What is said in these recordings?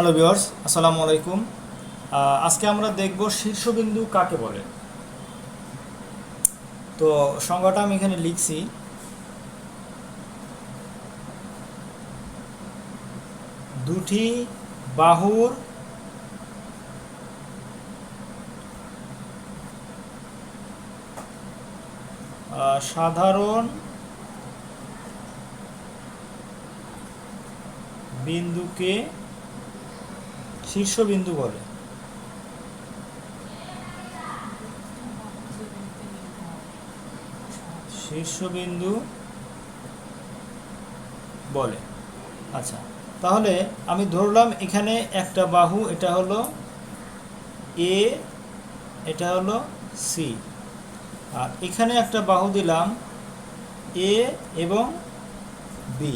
Hello viewers আসসালামু আলাইকুম। আজকে আমরা দেখব শীর্ষবিন্দু কাকে বলে? তো সংজ্ঞাটা আমি এখানে লিখছি। দুটি বাহুর সাধারণ বিন্দুকে শীর্ষবিন্দু বলে। শীর্ষবিন্দু বলে। আচ্ছা তাহলে আমি ধরলাম এখানে একটা বাহু, এটা হলো এ এটা হলো সি আর এখানে একটা বাহু দিলাম এ এবং বি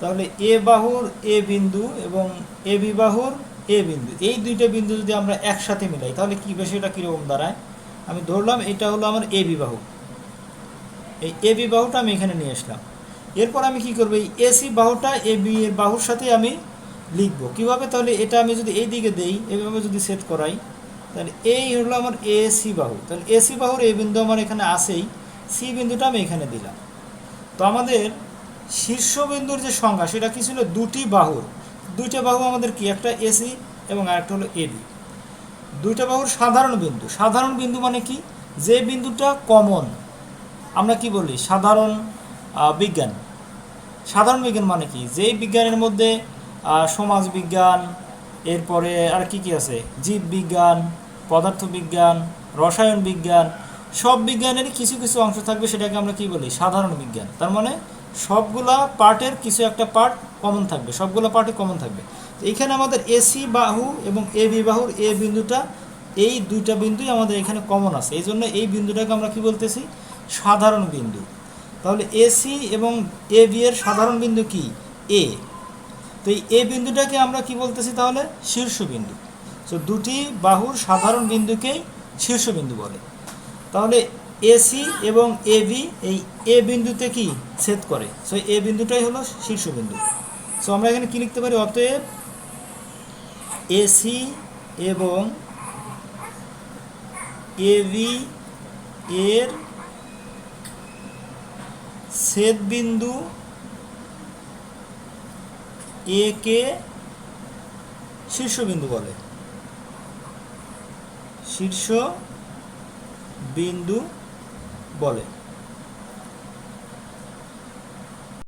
তাহলে এ বাহুর এ বিন্দু এবং এ বি বাহুর এ বিন্দু, এই দুইটা বিন্দু যদি আমরা একসাথে মিলাই, তাহলে কি বিষয়টা কীরকম দাঁড়ায়? আমি ধরলাম এটা হলো আমার এ বি বাহু এই এ বি বাহুটা আমি এখানে নিয়ে আসলাম। এরপর আমি কি করব? এই এসি বাহুটা এ বি এর বাহুর সাথে আমি লিখব। কীভাবে? তাহলে এটা আমি যদি এই দিকে দেই, এভাবে যদি সেট করাই, তাহলে এই হলো আমার এসি বাহু। তাহলে এসি বাহুর এ বিন্দু আমার এখানে আসেই সি বিন্দুটা আমি এখানে দিলাম। তো আমাদের শীর্ষবিন্দুর যে সংজ্ঞা, সেটা কি ছিল? দুটি বাহুর। দুইটা বাহু আমাদের কি? একটা এসি এবং আরেকটা হলো এবি দুইটা বাহুর সাধারণ বিন্দু। সাধারণ বিন্দু মানে কি? যে বিন্দুটা কমন আমরা কি বলি? সাধারণ বিজ্ঞান। সাধারণ বিজ্ঞান মানে কি? যেই বিজ্ঞানের মধ্যে সমাজ বিজ্ঞান, এরপরে আর কি কি আছে? জীব বিজ্ঞান, পদার্থ বিজ্ঞান, রসায়ন বিজ্ঞান, সব বিজ্ঞানেরই কিছু কিছু অংশ থাকবে সেটাকে আমরা কি বলি? সাধারণ বিজ্ঞান। তার মানে সবগুলা পার্টের কিছু একটা পার্ট কমন থাকবে, সবগুলো পার্টে কমন থাকবে। তো এইখানে আমাদের এসি বাহু এবং এ বি বাহুর এ বিন্দুটা, এই দুইটা বিন্দুই আমাদের এখানে কমন আছে। এই জন্য এই বিন্দুটাকে আমরা কি বলতেছি? সাধারণ বিন্দু। তাহলে এসি এবং এ বি এর সাধারণ বিন্দু কি? এ তো এই এ বিন্দুটাকে আমরা কি বলতেছি তাহলে? শীর্ষবিন্দু তো দুটি বাহুর সাধারণ বিন্দুকেই শীর্ষবিন্দু বলে। তাহলে এসি এবং এ বি এই এ বিন্দুতে কি? ছেদ করে। সো এ বিন্দুটাই হলো শীর্ষবিন্দু। সো আমরা এখানে কি লিখতে পারি? অতএব এসি এবং এ বি এর ছেদ বিন্দু এ কে শীর্ষবিন্দু বলে। শীর্ষ বিন্দু বলে।